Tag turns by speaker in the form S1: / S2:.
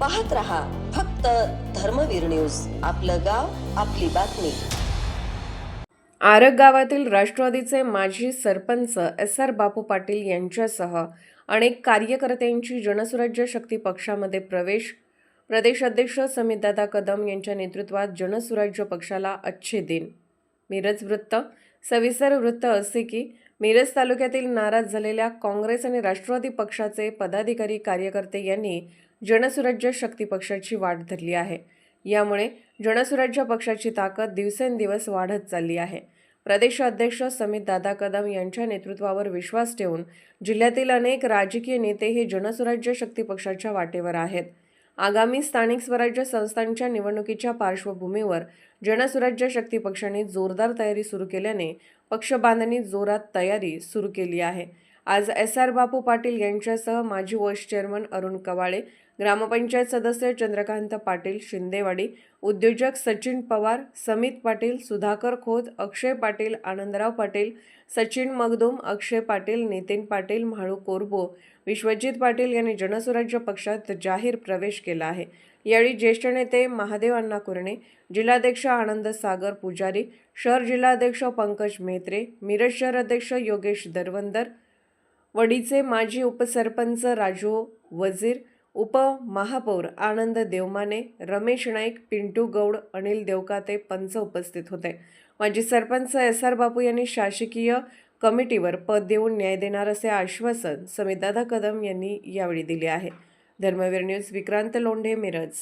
S1: पाहत रहा फक्त धर्मवीर न्यूज. आपलं गाव आपली बातमी.
S2: आरग गावातील राष्ट्रवादीचे माजी सरपंच एस आर बापू पाटील यांच्यासह अनेक कार्यकर्त्यांची जनसुराज्य शक्ती पक्षामध्ये प्रवेश प्रदेश अध्यक्ष समितदादा कदम यांच्या नेतृत्वात जनसुराज्य पक्षाला अच्छे दिन. मिरज वृत्त सविस्तर वृत्त असे की मिरज तालुक्यातील नाराज झालेल्या काँग्रेस आणि राष्ट्रवादी पक्षाचे पदाधिकारी कार्यकर्ते यांनी जनसुराज्य शक्ती पक्षाची वाट धरली आहे. यामुळे जनसुराज्य पक्षाची ताकद दिवसेंदिवस वाढत चालली आहे. प्रदेश अध्यक्ष समित दादा कदम यांच्या नेतृत्वावर विश्वास ठेवून जिल्ह्यातील अनेक राजकीय नेते हे जनसुराज्य शक्ती पक्षाच्या वाटेवर आहेत. आगामी स्थानिक स्वराज्य संस्थांच्या निवडणुकीच्या पार्श्वभूमीवर जनसुराज्य शक्ती पक्षाने जोरदार तयारी सुरू केल्याने पक्ष बांधणी जोरात तयारी सुरू केली आहे. आज एस आर बापू पाटील यांच्यासह माजी वाईस चेअरमन अरुण कवाळे ग्रामपंचायत सदस्य चंद्रकांत पाटील शिंदेवाडी उद्योजक सचिन पवार समित पाटील सुधाकर खोत अक्षय पाटील आनंदराव पाटील सचिन मगदूम अक्षय पाटील नितीन पाटील म्हाळू कोरबो विश्वजित पाटील यांनी जनसुराज्य पक्षात जाहीर प्रवेश केला आहे. यावेळी ज्येष्ठ नेते महादेव अण्णा कुरणे जिल्हाध्यक्ष आनंद सागर पुजारी शहर जिल्हाध्यक्ष पंकज मेहत्रे मिरज शहर अध्यक्ष योगेश दरवंदर वडीचे माजी उपसरपंच राजू वजीर उपमहापौर आनंद देवमाने रमेश नाईक पिंटू गौड अनिल देवकाते पंच उपस्थित होते. माजी सरपंच एस आर बापू यांनी शासकीय कमिटीवर पद देऊन न्याय देणार असे आश्वासन समितदादा कदम यांनी यावेळी दिले आहे. धर्मवीर न्यूज विक्रांत लोंढे मिरज.